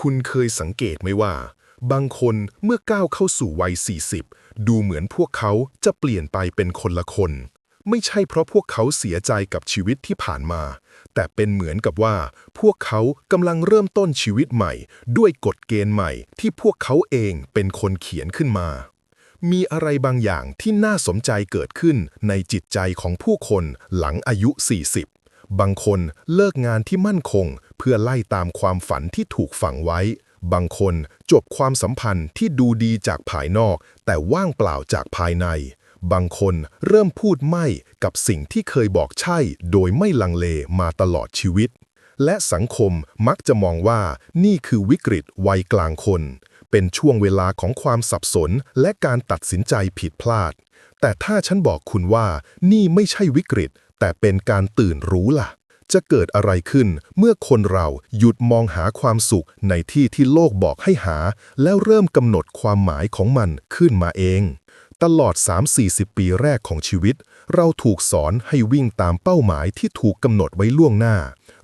คุณเคยสังเกตไหมว่า บางคนเมื่อก้าวเข้าสู่วัย 40 ดูเหมือนพวกเขาจะเปลี่ยนไปเป็นคนละคน ไม่ใช่เพราะพวกเขาเสียใจกับชีวิตที่ผ่านมา แต่เป็นเหมือนกับว่า พวกเขากำลังเริ่มต้นชีวิตใหม่ ด้วยกฎเกณฑ์ใหม่ที่พวกเขาเองเป็นคนเขียนขึ้นมา มีอะไรบางอย่างที่น่าสนใจเกิดขึ้นในจิตใจของผู้คนหลังอายุ 40 บางคนเลิกงานที่มั่นคง เพื่อไล่ตามความฝันที่ถูกฝังไว้ บางคนจบความสัมพันธ์ที่ดูดีจากภายนอก แต่ว่างเปล่าจากภายใน บางคนเริ่มพูดไม่กับสิ่งที่เคยบอกใช่ โดยไม่ลังเลมาตลอดชีวิต และสังคมมักจะมองว่านี่คือวิกฤตวัยกลางคน เป็นช่วงเวลาของความสับสนและการตัดสินใจผิดพลาด แต่ถ้าฉันบอกคุณว่านี่ไม่ใช่วิกฤต แต่เป็นการตื่นรู้ล่ะ จะเกิดอะไรขึ้นเมื่อคนเราหยุดมองหาความสุขในที่ที่โลกบอกให้หา แล้วเริ่มกำหนดความหมายของมันขึ้นมาเอง ตลอด 3-40 ปีแรกของชีวิต เราถูกสอนให้วิ่งตามเป้าหมายที่ถูกกำหนดไว้ล่วงหน้า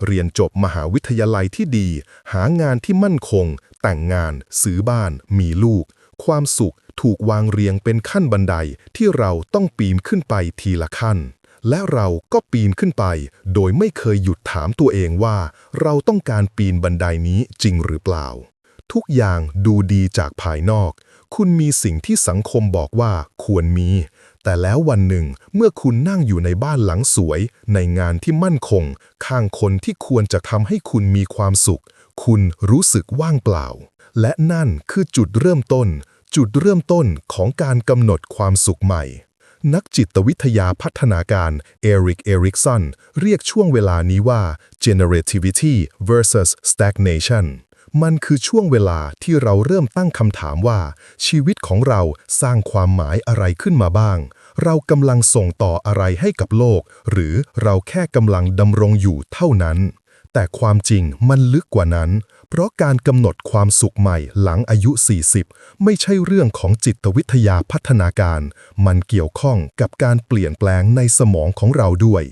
เรียนจบมหาวิทยาลัยที่ดี หางานที่มั่นคง แต่งงาน ซื้อบ้าน มีลูก ความสุขถูกวางเรียงเป็นขั้นบันไดที่เราต้องปีนขึ้นไปทีละขั้น และเราก็ปีนขึ้นไป โดยไม่เคยหยุดถามตัวเองว่า เราต้องการปีนบันไดนี้จริงหรือเปล่า ทุกอย่างดูดีจากภายนอก คุณมีสิ่งที่สังคมบอกว่าควรมี แต่แล้ววันหนึ่งเมื่อคุณนั่งอยู่ในบ้านหลังสวย ในงานที่มั่นคง ข้างคนที่ควรจะทำให้คุณมีความสุข คุณรู้สึกว่างเปล่า และนั่นคือจุดเริ่มต้น จุดเริ่มต้นของการกำหนดความสุขใหม่ นักจิตวิทยาพัฒนาการเอริก เอริกสัน เรียกช่วงเวลานี้ว่า generativity versus stagnation มันคือช่วงเวลาที่เราเริ่มตั้งคำถามว่า ชีวิตของเราสร้างความหมายอะไรขึ้นมาบ้าง เรากำลังส่งต่ออะไรให้กับโลก หรือเราแค่กำลังดำรงอยู่เท่านั้น แต่ความจริงมันลึกกว่านั้น เพราะการกำหนดความสุขใหม่หลังอายุ 40 ไม่ใช่เรื่องของจิตวิทยาพัฒนาการ มันเกี่ยวข้องกับการเปลี่ยนแปลงในสมองของเราด้วย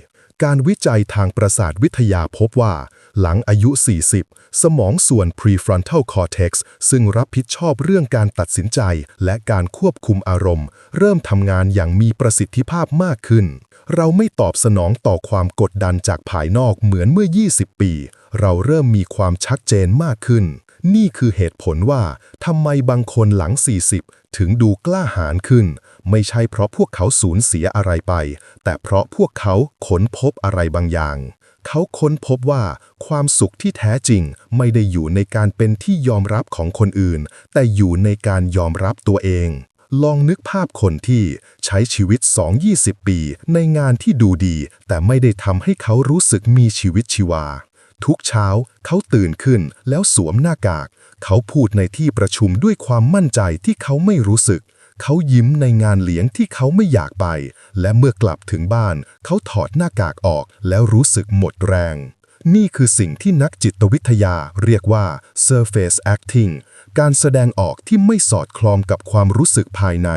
การวิจัยทางประสาทวิทยาพบว่า หลังอายุ 40 สมองส่วน prefrontal cortex ซึ่งรับผิดชอบเรื่องการตัดสินใจ และการควบคุมอารมณ์ เริ่มทำงานอย่างมีประสิทธิภาพมากขึ้น เราไม่ตอบสนองต่อความกดดันจากภายนอกเหมือนเมื่อ 20 ปี เราเริ่มมีความชัดเจนมากขึ้น นี่คือเหตุผลว่าทำไมบางคนหลัง 40 ถึงดูกล้าหาญขึ้น ไม่ใช่เพราะพวกเขาสูญเสียอะไรไป แต่เพราะพวกเขาค้นพบอะไรบางอย่าง เขาค้นพบว่าความสุขที่แท้จริงไม่ได้อยู่ในการเป็นที่ยอมรับของคนอื่น แต่อยู่ในการยอมรับตัวเอง ลองนึกภาพคนที่ใช้ชีวิต 2-20 ปี ในงานที่ดูดี แต่ไม่ได้ทำให้เขารู้สึกมีชีวิตชีวาทุกเช้าเขาตื่นขึ้นแล้วสวมหน้ากาก เขาพูดในที่ประชุมด้วยความมั่นใจที่เขาไม่รู้สึก เขายิ้มในงานเลี้ยงที่เขาไม่อยากไป และเมื่อกลับถึงบ้าน เขาถอดหน้ากากออกแล้วรู้สึกหมดแรง นี่คือสิ่งที่นักจิตวิทยาเรียกว่า surface acting การแสดงออกที่ไม่สอดคล้องกับความรู้สึกภายใน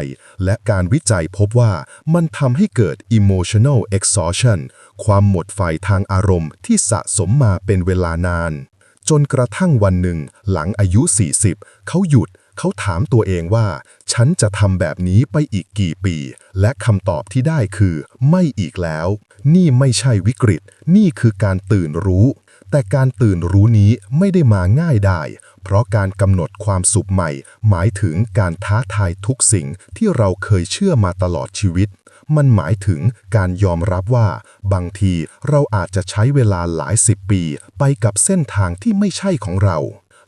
และการวิจัยพบว่ามันทำให้เกิด emotional exhaustion ความหมดไฟทางอารมณ์ที่สะสมมาเป็นเวลานาน จนกระทั่งวันหนึ่ง หลังอายุ 40 เขาหยุด เขาถามตัวเองว่า ฉันจะทำแบบนี้ไปอีกกี่ปี และคำตอบที่ได้คือ ไม่อีกแล้ว นี่ไม่ใช่วิกฤต นี่คือการตื่นรู้ แต่การตื่นรู้นี้ไม่ได้มาง่ายได้ เพราะการกำหนดความสุขใหม่ หมายถึงการท้าทายทุกสิ่งที่เราเคยเชื่อมาตลอดชีวิตมันหมายถึงการยอมรับว่า บางทีเราอาจจะใช้เวลาหลายสิบปี ไปกับเส้นทางที่ไม่ใช่ของเรา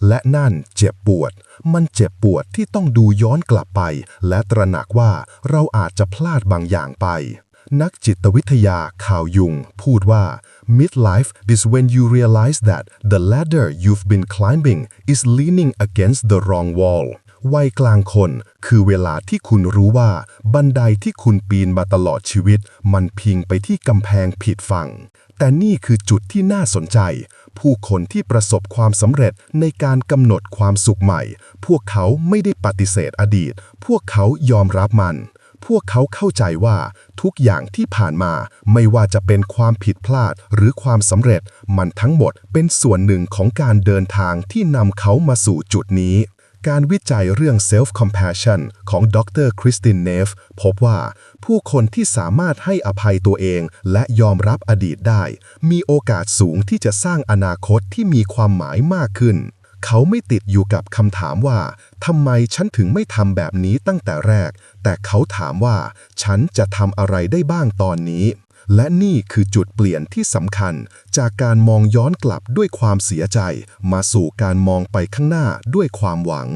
และนั่นเจ็บปวด มันเจ็บปวดที่ต้องดูย้อนกลับไป และตระหนักว่าเราอาจจะพลาดบางอย่างไป นักจิตวิทยาข่าวยุง พูดว่า midlife is when you realize that the ladder you've been climbing is leaning against the wrong wall วัยกลางคนคือเวลาที่คุณรู้ว่า บันไดที่คุณปีนมาตลอดชีวิต มันพิงไปที่กำแพงผิดฝั่ง แต่นี่คือจุดที่น่าสนใจ ผู้คนที่ประสบความสำเร็จในการกำหนดความสุขใหม่ พวกเขาไม่ได้ปฏิเสธอดีต พวกเขายอมรับมันพวกเขาเข้าใจว่าทุกอย่างที่ผ่านมาไม่ว่าจะเป็นความผิดพลาดหรือความสำเร็จ มันทั้งหมดเป็นส่วนหนึ่งของการเดินทางที่นำเขามาสู่จุดนี้ การวิจัยเรื่อง self-compassion ของดรคริสตินเนฟพบว่า ผู้คนที่สามารถให้อภัยตัวเองและยอมรับอดีตได้ มีโอกาสสูงที่จะสร้างอนาคตที่มีความหมายมากขึ้น เขาไม่ติดอยู่กับคำถามว่าทำไมฉันถึงไม่ทำแบบนี้ตั้งแต่แรก แต่เขาถามว่า ฉันจะทำอะไรได้บ้างตอนนี้ และนี่คือจุดเปลี่ยนที่สำคัญจากการมองย้อนกลับด้วยความเสียใจ มาสู่การมองไปข้างหน้าด้วยความหวัง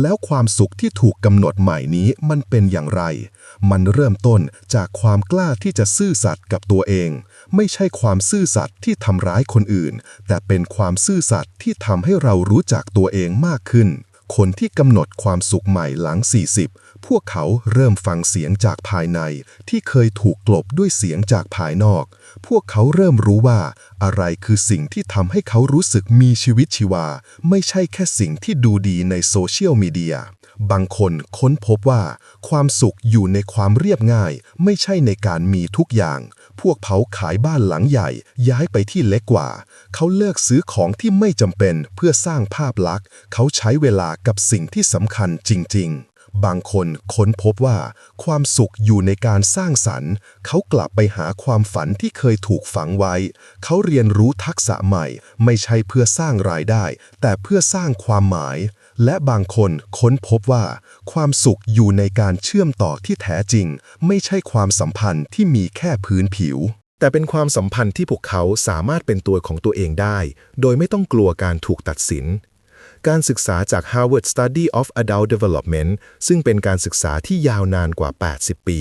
แล้วความสุขที่ถูกกำหนดใหม่นี้มันเป็นอย่างไร มันเริ่มต้นจากความกล้าที่จะซื่อสัตย์กับตัวเอง ไม่ใช่ความซื่อสัตย์ที่ทำร้ายคนอื่น แต่เป็นความซื่อสัตย์ที่ทำให้เรารู้จักตัวเองมากขึ้น คนที่กำหนดความสุขใหม่หลัง 40 พวกเขาเริ่มฟังเสียงจากภายใน ที่เคยถูกกลบด้วยเสียงจากภายนอก พวกเขาเริ่มรู้ว่า อะไรคือสิ่งที่ทำให้เขารู้สึกมีชีวิตชีวา ไม่ใช่แค่สิ่งที่ดูดีในโซเชียลมีเดีย บางคนค้นพบว่า ความสุขอยู่ในความเรียบง่าย ไม่ใช่ในการมีทุกอย่าง พวกเขาขายบ้านหลังใหญ่ ย้ายไปที่เล็กกว่า เขาเลิกซื้อของที่ไม่จำเป็นเพื่อสร้างภาพลักษณ์ เขาใช้เวลากับสิ่งที่สำคัญจริง ๆบางคนค้นพบว่าความสุขอยู่ในการสร้างสรรค์ เขากลับไปหาความฝันที่เคยถูกฝังไว้ เขาเรียนรู้ทักษะใหม่ ไม่ใช่เพื่อสร้างรายได้ แต่เพื่อสร้างความหมาย และบางคนค้นพบว่า ความสุขอยู่ในการเชื่อมต่อที่แท้จริง ไม่ใช่ความสัมพันธ์ที่มีแค่พื้นผิว แต่เป็นความสัมพันธ์ที่พวกเขาสามารถเป็นตัวของตัวเองได้ โดยไม่ต้องกลัวการถูกตัดสิน การศึกษาจาก Harvard Study of Adult Development ซึ่งเป็นการศึกษาที่ยาวนานกว่า 80 ปี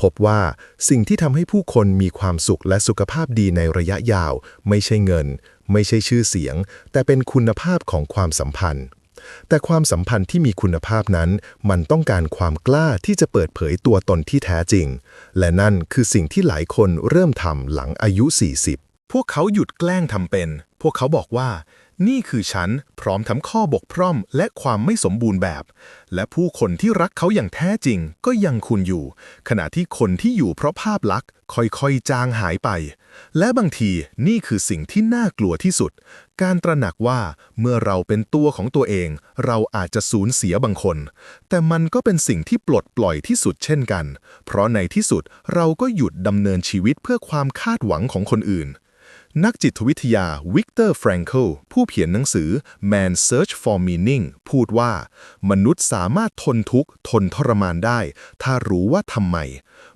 พบว่าสิ่งที่ทำให้ผู้คนมีความสุขและสุขภาพดีในระยะยาว ไม่ใช่เงิน ไม่ใช่ชื่อเสียง แต่เป็นคุณภาพของความสัมพันธ์ แต่ความสัมพันธ์ที่มีคุณภาพนั้น มันต้องการความกล้าที่จะเปิดเผยตัวตนที่แท้จริง และนั่นคือสิ่งที่หลายคนเริ่มทำหลังอายุ 40 พวกเขาหยุดแกล้งทำเป็น พวกเขาบอกว่า นี่คือฉันพร้อมทั้งข้อบกพร่องและความไม่สมบูรณ์แบบ และผู้คนที่รักเขาอย่างแท้จริงก็ยังคุณอยู่ ขณะที่คนที่อยู่เพราะภาพลักษณ์ค่อยๆ จางหายไป และบางทีนี่คือสิ่งที่น่ากลัวที่สุด การตระหนักว่าเมื่อเราเป็นตัวของตัวเอง เราอาจจะสูญเสียบางคน แต่มันก็เป็นสิ่งที่ปลดปล่อยที่สุดเช่นกัน เพราะในที่สุดเราก็หยุดดำเนินชีวิตเพื่อความคาดหวังของคนอื่น นักจิตวิทยาวิกเตอร์แฟรงเคิลผู้เขียนหนังสือ Man Search for Meaning พูดว่า มนุษย์สามารถทนทุกข์ ทนทรมานได้ ถ้ารู้ว่าทำไม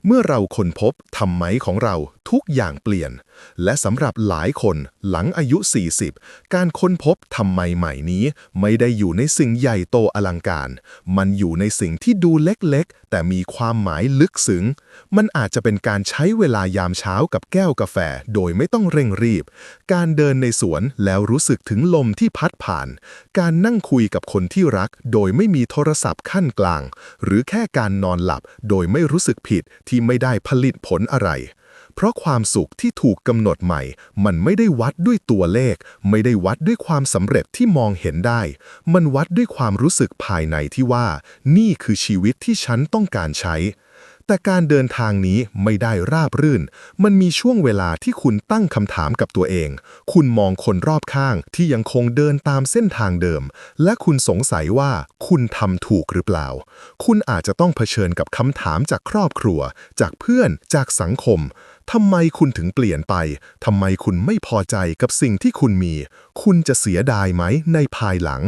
เมื่อเราค้นพบทำไมของเราทุกอย่างเปลี่ยน และสำหรับหลายคนหลังอายุ 40 การค้นพบทำไมใหม่นี้ ไม่ได้อยู่ในสิ่งใหญ่โตอลังการ มันอยู่ในสิ่งที่ดูเล็กๆ แต่มีความหมายลึกซึ้ง มันอาจจะเป็นการใช้เวลายามเช้ากับแก้วกาแฟ โดยไม่ต้องเร่งรีบ การเดินในสวนแล้วรู้สึกถึงลมที่พัดผ่าน การนั่งคุยกับคนที่รัก โดยไม่มีโทรศัพท์ขั้นกลาง หรือแค่การนอนหลับโดยไม่รู้สึกผิดที่ไม่ได้ผลิตผลอะไร เพราะความสุขที่ถูกกำหนดใหม่ มันไม่ได้วัดด้วยตัวเลข ไม่ได้วัดด้วยความสำเร็จที่มองเห็นได้ มันวัดด้วยความรู้สึกภายในที่ว่า นี่คือชีวิตที่ฉันต้องการใช้ แต่การเดินทางนี้ไม่ได้ราบรื่น มันมีช่วงเวลาที่คุณตั้งคำถามกับตัวเอง คุณมองคนรอบข้างที่ยังคงเดินตามเส้นทางเดิม และคุณสงสัยว่าคุณทำถูกหรือเปล่า คุณอาจจะต้องเผชิญกับคำถามจากครอบครัว จากเพื่อน จากสังคม ทำไมคุณถึงเปลี่ยนไป ทำไมคุณไม่พอใจกับสิ่งที่คุณมี คุณจะเสียดายไหมในภายหลัง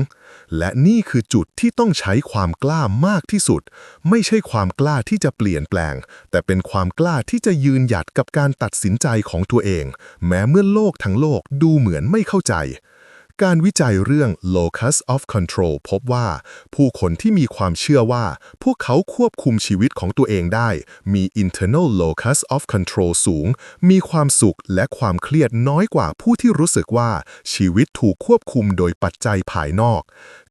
และนี่คือจุดที่ต้องใช้ความกล้ามากที่สุด ไม่ใช่ความกล้าที่จะเปลี่ยนแปลง แต่เป็นความกล้าที่จะยืนหยัดกับการตัดสินใจของตัวเอง แม้เมื่อโลกทั้งโลกดูเหมือนไม่เข้าใจ การวิจัยเรื่อง locus of control พบว่า ผู้คนที่มีความเชื่อว่า พวกเขาควบคุมชีวิตของตัวเองได้ มี internal locus of control สูง มีความสุขและความเครียดน้อยกว่าผู้ที่รู้สึกว่าชีวิตถูกควบคุมโดยปัจจัยภายนอก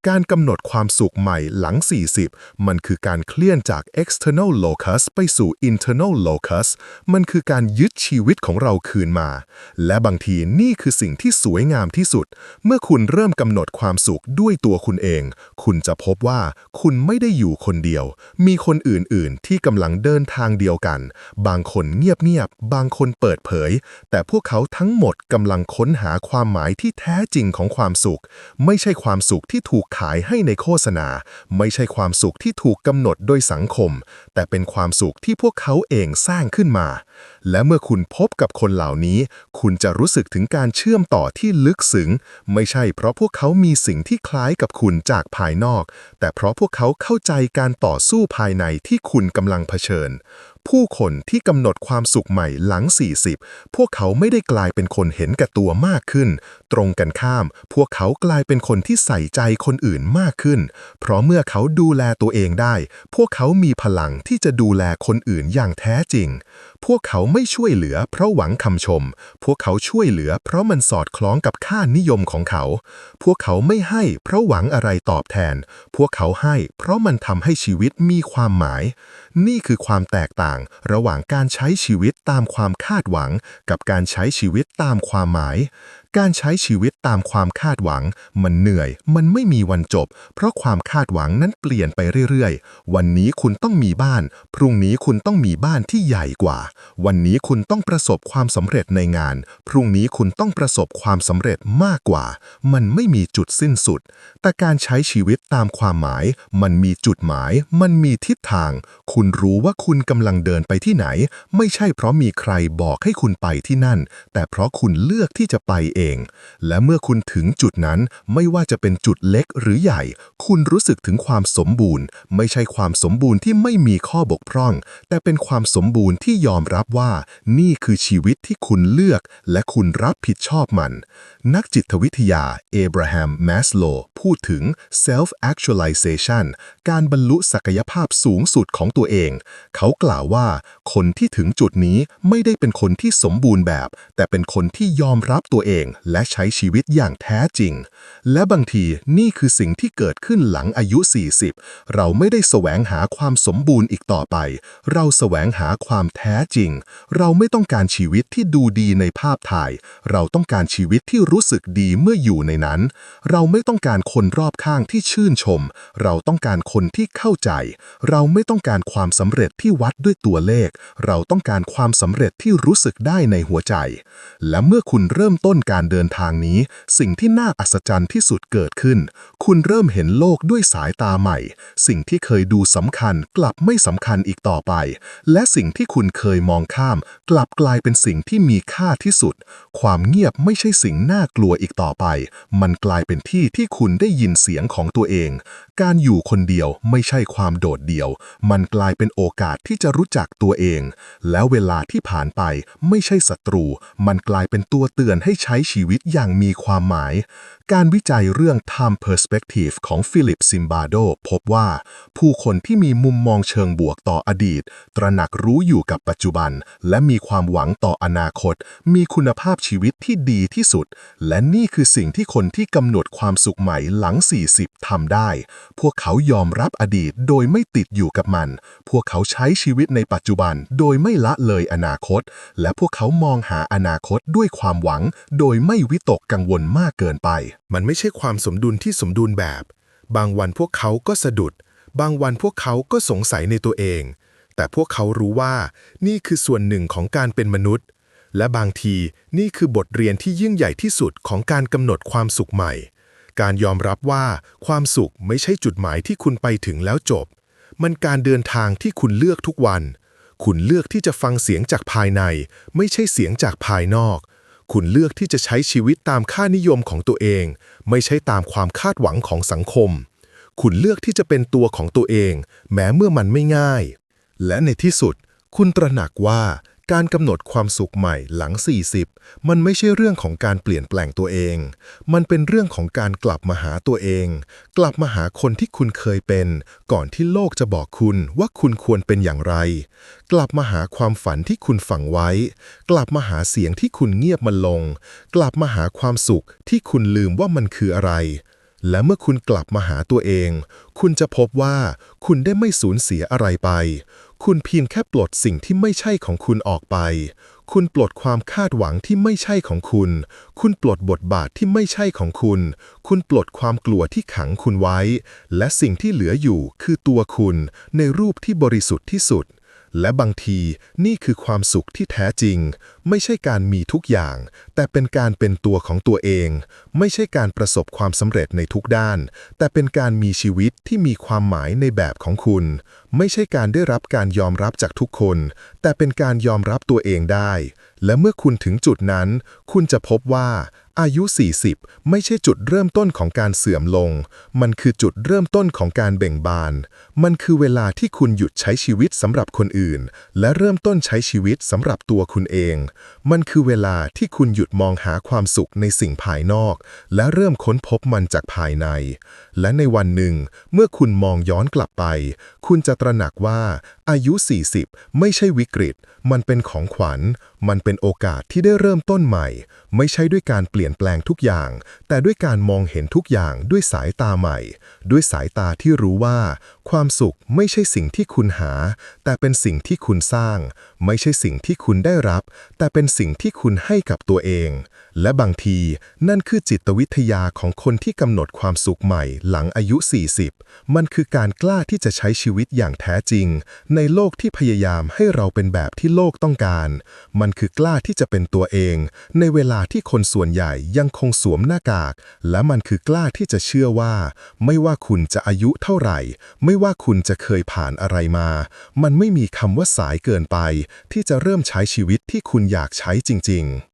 การกำหนดความสุขใหม่หลัง 40 มันคือการเคลื่อนจาก external locus ไปสู่ internal locus มันคือการยึดชีวิตของเราคืนมา และบางทีนี่คือสิ่งที่สวยงามที่สุด เมื่อคุณเริ่มกำหนดความสุขด้วยตัวคุณเอง คุณจะพบว่าคุณไม่ได้อยู่คนเดียว มีคนอื่น ๆ ที่กำลังเดินทางเดียวกัน บางคนเงียบ ๆ บางคนเปิดเผย แต่พวกเขาทั้งหมดกำลังค้นหาความหมายที่แท้จริงของความสุข ไม่ใช่ความสุขที่ถูกขายให้ในโฆษณา ไม่ใช่ความสุขที่ถูกกำหนดโดยสังคม แต่เป็นความสุขที่พวกเขาเองสร้างขึ้นมา และเมื่อคุณพบกับคนเหล่านี้ คุณจะรู้สึกถึงการเชื่อมต่อที่ลึกซึ้งไม่ใช่เพราะพวกเขามีสิ่งที่คล้ายกับคุณจากภายนอก แต่เพราะพวกเขาเข้าใจการต่อสู้ภายในที่คุณกำลังเผชิญผู้คนที่กำหนดความสุขใหม่หลัง 40 พวกเขาไม่ได้กลายเป็นคนเห็นแก่ตัวมากขึ้น ตรงกันข้าม พวกเขากลายเป็นคนที่ใส่ใจคนอื่นมากขึ้น เพราะเมื่อเขาดูแลตัวเองได้ พวกเขามีพลังที่จะดูแลคนอื่นอย่างแท้จริง พวกเขาไม่ช่วยเหลือเพราะหวังคำชม พวกเขาช่วยเหลือเพราะมันสอดคล้องกับค่านิยมของเขา พวกเขาไม่ให้เพราะหวังอะไรตอบแทน พวกเขาให้เพราะมันทำให้ชีวิตมีความหมาย นี่คือความแตกต่างระหว่างการใช้ชีวิตตามความคาดหวัง กับการใช้ชีวิตตามความหมายการใช้ชีวิตตามความคาดหวัง มันเหนื่อย มันไม่มีวันจบ เพราะความคาดหวังนั้นเปลี่ยนไปเรื่อยๆ วันนี้คุณต้องมีบ้าน พรุ่งนี้คุณต้องมีบ้านที่ใหญ่กว่า วันนี้คุณต้องประสบความสำเร็จในงาน พรุ่งนี้คุณต้องประสบความสำเร็จมากกว่า มันไม่มีจุดสิ้นสุด แต่การใช้ชีวิตตามความหมาย มันมีจุดหมาย มันมีทิศทาง คุณรู้ว่าคุณกำลังเดินไปที่ไหน ไม่ใช่เพราะมีใครบอกให้คุณไปที่นั่น แต่เพราะคุณเลือกที่จะไปเองและเมื่อคุณถึงจุดนั้นไม่ว่าจะเป็นจุดเล็กหรือใหญ่ คุณรู้สึกถึงความสมบูรณ์ ไม่ใช่ความสมบูรณ์ที่ไม่มีข้อบกพร่อง แต่เป็นความสมบูรณ์ที่ยอมรับว่า นี่คือชีวิตที่คุณเลือก และคุณรับผิดชอบมัน นักจิตวิทยาเอบราฮัมแมสโลพูดถึง self actualization การบรรลุศักยภาพสูงสุดของตัวเอง เขากล่าวว่า คนที่ถึงจุดนี้ไม่ได้เป็นคนที่สมบูรณ์แบบ แต่เป็นคนที่ยอมรับตัวเองและใช้ชีวิตอย่างแท้จริง และบางทีนี่คือสิ่งที่เกิดขึ้นหลังอายุ 40 เราไม่ได้แสวงหาความสมบูรณ์อีกต่อไป เราแสวงหาความแท้จริง เราไม่ต้องการชีวิตที่ดูดีในภาพถ่าย เราต้องการชีวิตที่รู้สึกดีเมื่ออยู่ในนั้น เราไม่ต้องการคนรอบข้างที่ชื่นชม เราต้องการคนที่เข้าใจ เราไม่ต้องการความสำเร็จที่วัดด้วยตัวเลข เราต้องการความสำเร็จที่รู้สึกได้ในหัวใจ และเมื่อคุณเริ่มต้นการการเดินทางนี้ สิ่งที่น่าอัศจรรย์ที่สุดเกิดขึ้น คุณเริ่มเห็นโลกด้วยสายตาใหม่ สิ่งที่เคยดูสำคัญกลับไม่สำคัญอีกต่อไป และสิ่งที่คุณเคยมองข้าม กลับกลายเป็นสิ่งที่มีค่าที่สุด ความเงียบไม่ใช่สิ่งน่ากลัวอีกต่อไป มันกลายเป็นที่ที่คุณได้ยินเสียงของตัวเอง การอยู่คนเดียวไม่ใช่ความโดดเดี่ยว มันกลายเป็นโอกาสที่จะรู้จักตัวเอง แล้วเวลาที่ผ่านไปไม่ใช่ศัตรู มันกลายเป็นตัวเตือนให้ใช้ชีวิตอย่างมีความหมาย การวิจัยเรื่อง Time Perspective ของฟิลิปซิมบาโดพบว่า ผู้คนที่มีมุมมองเชิงบวกต่ออดีต ตระหนักรู้อยู่กับปัจจุบัน และมีความหวังต่ออนาคต มีคุณภาพชีวิตที่ดีที่สุด และนี่คือสิ่งที่คนที่กำหนดความสุขใหม่หลัง 40 ทำได้ พวกเขายอมรับอดีตโดยไม่ติดอยู่กับมัน พวกเขาใช้ชีวิตในปัจจุบัน โดยไม่ละเลยอนาคต และพวกเขามองหาอนาคตด้วยความหวัง โดยไม่วิตกกังวลมากเกินไป มันไม่ใช่ความสมดุลที่สมดุลแบบ บางวันพวกเขาก็สะดุด บางวันพวกเขาก็สงสัยในตัวเอง แต่พวกเขารู้ว่านี่คือส่วนหนึ่งของการเป็นมนุษย์ และบางทีนี่คือบทเรียนที่ยิ่งใหญ่ที่สุดของการกำหนดความสุขใหม่ การยอมรับว่าความสุขไม่ใช่จุดหมายที่คุณไปถึงแล้วจบ มันการเดินทางที่คุณเลือกทุกวันคุณเลือกที่จะฟังเสียงจากภายใน ไม่ใช่เสียงจากภายนอก คุณเลือกที่จะใช้ชีวิตตามค่านิยมของตัวเอง ไม่ใช่ตามความคาดหวังของสังคม คุณเลือกที่จะเป็นตัวของตัวเอง แม้เมื่อมันไม่ง่าย และในที่สุด คุณตระหนักว่า การกำหนดความสุขใหม่หลัง 40 มันไม่ใช่เรื่องของการเปลี่ยนแปลงตัวเอง มันเป็นเรื่องของการกลับมาหาตัวเอง กลับมาหาคนที่คุณเคยเป็น ก่อนที่โลกจะบอกคุณว่าคุณควรเป็นอย่างไร กลับมาหาความฝันที่คุณฝังไว้ กลับมาหาเสียงที่คุณเงียบมันลง กลับมาหาความสุขที่คุณลืมว่ามันคืออะไร และเมื่อคุณกลับมาหาตัวเอง คุณจะพบว่าคุณได้ไม่สูญเสียอะไรไป คุณเพียงแค่ปลดสิ่งที่ไม่ใช่ของคุณออกไป คุณปลดความคาดหวังที่ไม่ใช่ของคุณ คุณปลดบทบาทที่ไม่ใช่ของคุณ คุณปลดความกลัวที่ขังคุณไว้ และสิ่งที่เหลืออยู่คือตัวคุณในรูปที่บริสุทธิ์ที่สุด และบางทีนี่คือความสุขที่แท้จริง ไม่ใช่การมีทุกอย่าง แต่เป็นการเป็นตัวของตัวเอง ไม่ใช่การประสบความสำเร็จในทุกด้าน แต่เป็นการมีชีวิตที่มีความหมายในแบบของคุณ ไม่ใช่การได้รับการยอมรับจากทุกคน แต่เป็นการยอมรับตัวเองได้ และเมื่อคุณถึงจุดนั้น คุณจะพบว่าอายุ 40 ไม่ใช่จุดเริ่มต้นของการเสื่อมลง มันคือจุดเริ่มต้นของการเบ่งบาน มันคือเวลาที่คุณหยุดใช้ชีวิตสำหรับคนอื่น และเริ่มต้นใช้ชีวิตสำหรับตัวคุณเองมันคือเวลาที่คุณหยุดมองหาความสุขในสิ่งภายนอก และเริ่มค้นพบมันจากภายใน และในวันหนึ่ง เมื่อคุณมองย้อนกลับไป คุณจะตระหนักว่า อายุ 40 ไม่ใช่วิกฤต มันเป็นของขวัญ มันเป็นโอกาสที่ได้เริ่มต้นใหม่ ไม่ใช่ด้วยการเปลี่ยนแปลงทุกอย่าง แต่ด้วยการมองเห็นทุกอย่างด้วยสายตาใหม่ ด้วยสายตาที่รู้ว่า ความสุขไม่ใช่สิ่งที่คุณหา แต่เป็นสิ่งที่คุณสร้าง ไม่ใช่สิ่งที่คุณได้รับแต่เป็นสิ่งที่คุณให้กับตัวเอง และบางทีนั่นคือจิตวิทยาของคนที่กำหนดความสุขใหม่หลังอายุ 40 มันคือการกล้าที่จะใช้ชีวิตอย่างแท้จริง ในโลกที่พยายามให้เราเป็นแบบที่โลกต้องการ มันคือกล้าที่จะเป็นตัวเอง ในเวลาที่คนส่วนใหญ่ยังคงสวมหน้ากาก และมันคือกล้าที่จะเชื่อว่า ไม่ว่าคุณจะอายุเท่าไหร่ ไม่ว่าคุณจะเคยผ่านอะไรมา มันไม่มีคำว่าสายเกินไป ที่จะเริ่มใช้ชีวิตที่คุณอยากใช้จริง ๆ